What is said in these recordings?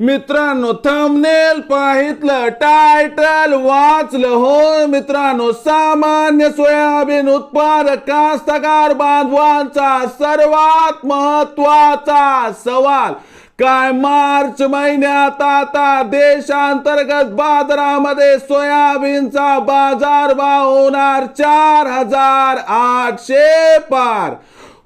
मित्रांनो thumbnail पाहितलं title वाचलं. हो मित्रांनो सामान्य सोयाबीन उत्पादक कास्तकार बांधवांचा सर्वात महत्त्वाचा सवाल काय मार्च महिन्यात आता देशांतर्गत बाजारामध्ये सोयाबीनचा बाजार भाव होणार चार हजार आठशे पार?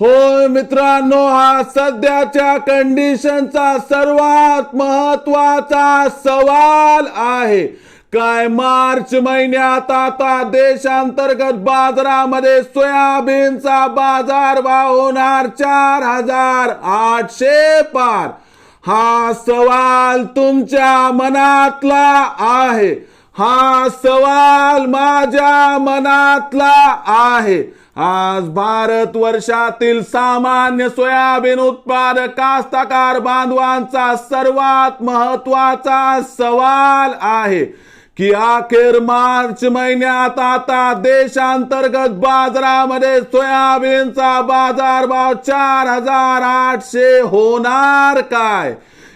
होय मित्रांनो हा सध्याच्या कंडिशनचा सर्वात महत्त्वाचा सवाल आहे. काय मार्च महिन्यात आता देशांतर्गत बाजारामध्ये सोयाबीनचा बाजार भाव होणार चार हजार आठशे पार? हा सवाल तुमच्या मनातला आहे. हा सवाल माझ्या मनातला आहे. आज भारत वर्षातील सामान्य सोयाबीन उत्पादक कास्तकार बांधवांचा सर्वात महत्त्वाचा सवाल आहे की अखेर मार्च महिन्यात आता देशांतर्गत बाजारामध्ये सोयाबीनचा बाजारभाव चार हजार आठशे होणार काय?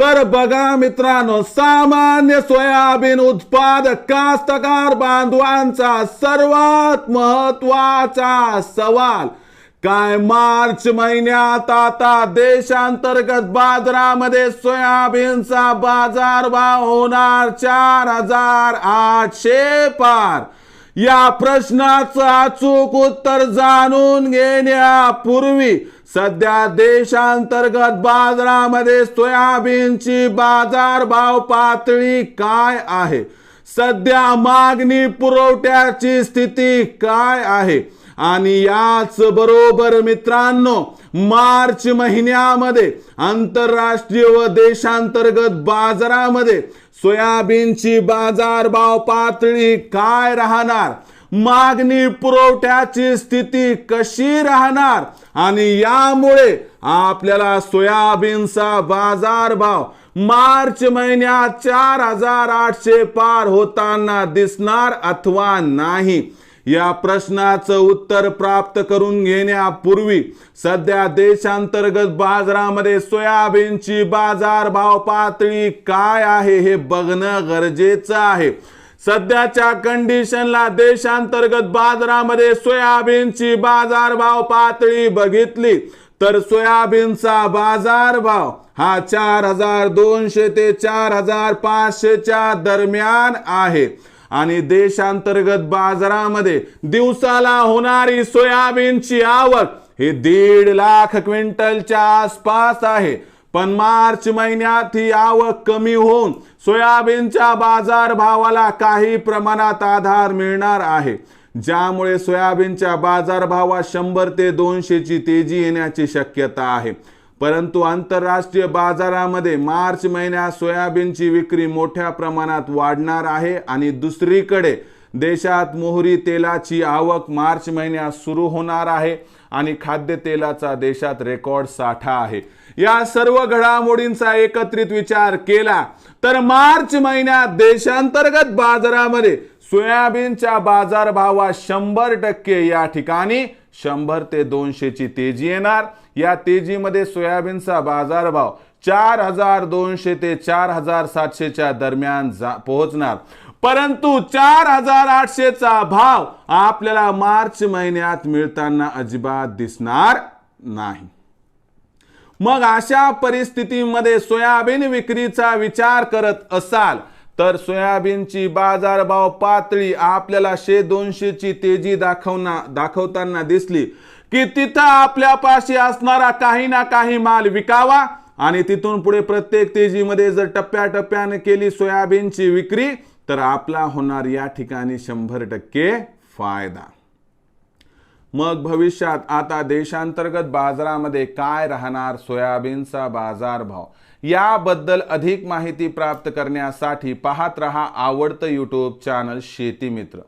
तर बघा मित्रांनो सामान्य सोयाबीन उत्पादक कास्तकार बांधवांचा सर्वात महत्त्वाचा सवाल काय मार्च महिन्यात आता देशांतर्गत बाजारामध्ये सोयाबीनचा बाजार भाव होणार चार हजार आठशे पार? या प्रश्नाचं अचूक उत्तर जाणून घेण्यापूर्वी सध्या देशांतर्गत बाजारामध्ये सोयाबीनची बाजारभाव पातळी काय आहे? सध्या मागणी पुरवठ्याची स्थिती काय आहे? आणि याच बरोबर मित्रांनो मार्च महिन्यामध्ये आंतरराष्ट्रीय व देशांतर्गत बाजारामध्ये सोयाबीनची बाजारभाव पातळी काय राहणार? मागणी पुरवठ्याची स्थिती कशी राहणार? आणि यामुळे आपल्याला सोयाबीनचा बाजारभाव मार्च महिन्यात चार हजार आठशे पार होताना दिसणार अथवा नाही. या प्रश्नाचं उत्तर प्राप्त करून घेण्यापूर्वी सध्या देशांतर्गत बाजारामध्ये सोयाबीनची बाजारभाव पातळी काय आहे हे बघणं गरजेचं आहे. सध्याच्या कंडिशनला देशांतर्गत बाजारामध्ये सोयाबीनची बाजारभाव पातळी बघितली तर सोयाबीनचा बाजारभाव हा चार हजार दोनशे ते चार हजार पाचशेच्या दरम्यान आहे. आणि देशांतर्गत बाजारामध्ये दिवसाला होणारी सोयाबीनची आवक ही दीड लाख क्विंटलच्या आसपास आहे. पण मार्च महिन्यात ही आवक कमी होऊन सोयाबीनच्या बाजार भावाला काही प्रमाणात आधार मिळणार आहे. ज्यामुळे सोयाबीनच्या बाजारभावात शंभर ते दोनशेची तेजी येण्याची शक्यता आहे. परंतु आंतरराष्ट्रीय बाजारामध्ये मार्च महिन्यात सोयाबीनची विक्री मोठ्या प्रमाणात वाढणार आहे आणि दुसरीकडे देशात मोहरी तेलाची आवक मार्च महिन्यात सुरू होणार आहे. आणि खाद्यतेलाचा देशात रेकॉर्ड साठा आहे. या सर्व घडामोडींचा एकत्रित विचार केला तर मार्च महिन्यात देशांतर्गत बाजारामध्ये सोयाबीनच्या बाजारभावात शंभर टक्के या ठिकाणी शंभर ते दोनशेची तेजी येणार. या तेजीमध्ये सोयाबीनचा बाजारभाव चार हजार दोनशे ते चार हजार सातशेच्या दरम्यान जा पोहोचणार. परंतु चार हजार आठशेचा भाव आपल्याला मार्च महिन्यात मिळताना अजिबात दिसणार नाही. मग अशा परिस्थितीमध्ये सोयाबीन विक्रीचा विचार करत असाल तर सोयाबीनची बाजारभाव पातळी आपल्याला शे दोनशेची तेजी दाखवना दाखवताना दिसली की तिथं आपल्यापाशी असणारा काही ना काही माल विकावा आणि तिथून पुढे प्रत्येक तेजीमध्ये जर टप्प्याटप्प्याने केली सोयाबीनची विक्री तर आपला होणार या ठिकाणी शंभर टक्के फायदा. मग भविष्यात आता देशांतर्गत बाजारामध्ये काय राहणार? सोयाबीनचा बाजारभाव. याबद्दल अधिक माहिती प्राप्त करण्यासाठी पाहत रहा आवडतं यूट्यूब चॅनल शेती मित्र.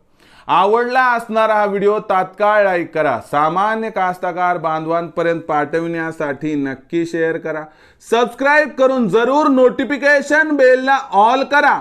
आवडला असणारा हा व्हिडिओ तात्काळ लाईक करा. सामान्य कास्तकार बांधवांपर्यंत पाठविण्यासाठी नक्की शेअर करा. सबस्क्राईब करून जरूर नोटिफिकेशन बेलला ऑल करा.